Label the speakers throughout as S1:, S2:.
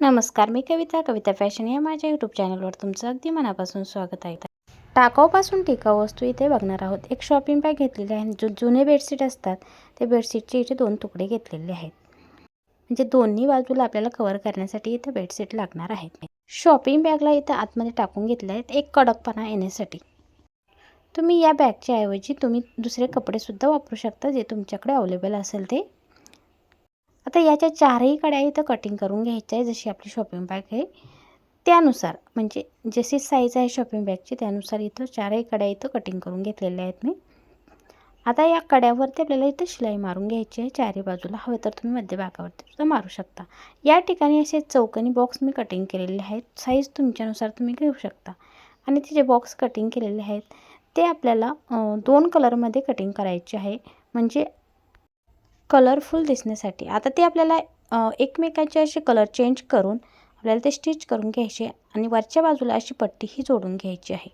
S1: नमस्कार मी कविता. कविता फॅशन या माझ्या यूट्यूब चॅनलवर तुमचं अगदी मनापासून स्वागत आहे. टाकाऊपासून टिकाऊ वस्तू इथे बघणार आहोत. एक शॉपिंग बॅग घेतलेली आहे जो जुने बेडशीट असतात ते बेडशीटचे इथे दोन तुकडे घेतलेले आहेत. म्हणजे दोन्ही बाजूला आपल्याला कवर करण्यासाठी इथं बेडशीट लागणार आहेत. शॉपिंग बॅगला इथं आतमध्ये टाकून घेतले आहेत एक कडकपणा येण्यासाठी. तुम्ही या बॅगच्या ऐवजी तुम्ही दुसरे कपडेसुद्धा वापरू शकता जे तुमच्याकडे अवेलेबल असेल ते. आता याच्या चारही कड्या इथं कटिंग करून घ्यायच्या आहे जशी आपली शॉपिंग बॅग आहे. त्यानुसार म्हणजे जशी साईज आहे शॉपिंग बॅगची त्यानुसार इथं चारही कड्या इथं कटिंग करून घेतलेल्या आहेत मी. आता या कड्यावरती आपल्याला इथं शिलाई मारून घ्यायची आहे चारही बाजूला. हवे तर तुम्ही मध्यभागावरती सुद्धा मारू शकता. या ठिकाणी असे चौकनी बॉक्स मी कटिंग केलेले आहेत. साईज तुमच्यानुसार तुम्ही घेऊ शकता. आणि ते जे बॉक्स कटिंग केलेले आहेत ते आपल्याला दोन कलरमध्ये कटिंग करायचे आहे. म्हणजे कलरफुल दिसण्यासाठी. आता ते आपल्याला एकमेकाचे असे कलर चेंज करून आपल्याला ते स्टिच करून घ्यायचे आणि वरच्या बाजूला अशी पट्टी ही जोडून घ्यायची आहे.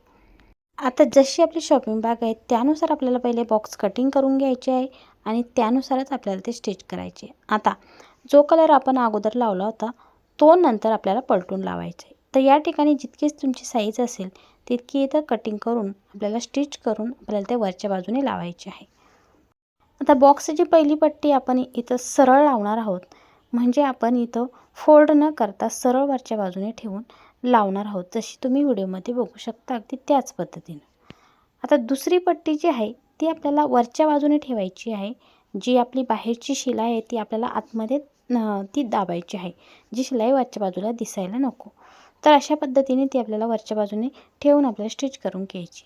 S1: आता जशी आपली शॉपिंग बॅग आहे त्यानुसार आपल्याला पहिले बॉक्स कटिंग करून घ्यायचे आहे आणि त्यानुसारच आपल्याला ते स्टिच करायचे. आता जो कलर आपण अगोदर लावला होता तो नंतर आपल्याला पलटून लावायचा आहे. तर या ठिकाणी जितकीच तुमची साईज असेल तितकी इथं कटिंग करून आपल्याला स्टिच करून आपल्याला ते वरच्या बाजूने लावायचे आहे. आता बॉक्सची पहिली पट्टी आपण इथं सरळ लावणार आहोत. म्हणजे आपण इथं फोल्ड न करता सरळ वरच्या बाजूने ठेवून लावणार आहोत. जशी तुम्ही व्हिडिओमध्ये बघू शकता अगदी त्याच पद्धतीनं. आता दुसरी पट्टी जी आहे ती आपल्याला वरच्या बाजूने ठेवायची आहे. जी आपली बाहेरची शिलाई आहे ती आपल्याला आतमध्ये ती दाबायची आहे. जी शिलाई वरच्या बाजूला दिसायला नको. तर अशा पद्धतीने ती आपल्याला वरच्या बाजूने ठेवून आपल्याला स्टिच करून घ्यायची.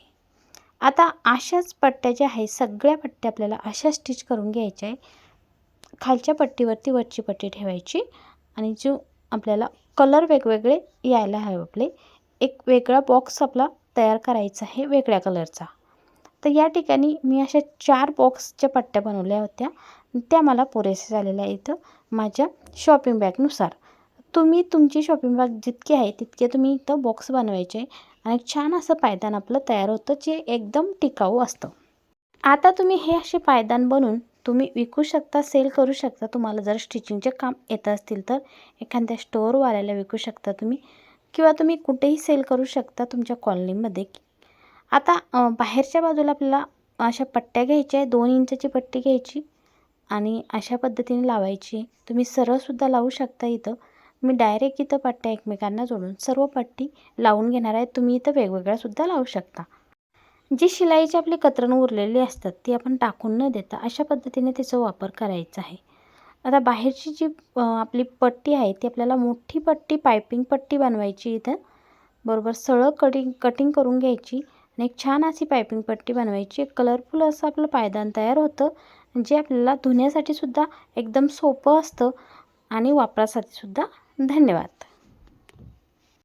S1: आता अशाच पट्ट्या ज्या आहेत सगळ्या पट्ट्या आपल्याला अशा स्टिच करून घ्यायच्या आहे खालच्या पट्टीवरती वरची पट्टी ठेवायची आणि जो आपल्याला कलर वेगवेगळे यायला हवे आपले एक वेगळा बॉक्स आपला तयार करायचा आहे वेगळ्या कलरचा तर या ठिकाणी मी अशा चार बॉक्सच्या पट्ट्या बनवल्या होत्या. त्या मला पुरेसे झालेल्या आहेत इथं माझ्या शॉपिंग बॅगनुसार तुम्ही तुमची शॉपिंग बॅग जितकी आहे तितके तुम्ही इथं बॉक्स बनवायचे. आणि छान असं पायदान आपलं तयार होतं जे एकदम टिकाऊ असतं. आता तुम्ही हे असे पायदान बनवून तुम्ही विकू शकता सेल करू शकता. तुम्हाला जर स्टिचिंगचे काम येत असतील तर एखाद्या स्टोअरवाल्याला विकू शकता तुम्ही किंवा तुम्ही कुठेही सेल करू शकता तुमच्या कॉलनीमध्ये आता बाहेरच्या बाजूला आपल्याला अशा पट्ट्या घ्यायच्या आहे दोन इंचाची पट्टी घ्यायची आणि अशा पद्धतीने लावायची. तुम्ही सरळसुद्धा लावू शकता इथं. मी डायरेक्ट इथं पट्ट्या एकमेकांना जोडून सर्व पट्टी लावून घेणार आहे. तुम्ही इथं वेगवेगळ्यासुद्धा लावू शकता. जी शिलाईची आपली कतरण उरलेली असतात ती आपण टाकून न देता अशा पद्धतीने तिचा वापर करायचा आहे. आता बाहेरची जी आपली पट्टी आहे ती आपल्याला मोठी पट्टी पायपिंग पट्टी बनवायची इथं. बरोबर सरळ कटिंग कटिंग करून घ्यायची आणि एक छान अशी पायपिंग पट्टी बनवायची. कलरफुल असं आपलं पायदान तयार होतं जे आपल्याला धुण्यासाठी सुद्धा एकदम सोपं असतं आणि वापरासाठी सुद्धा धन्यवाद.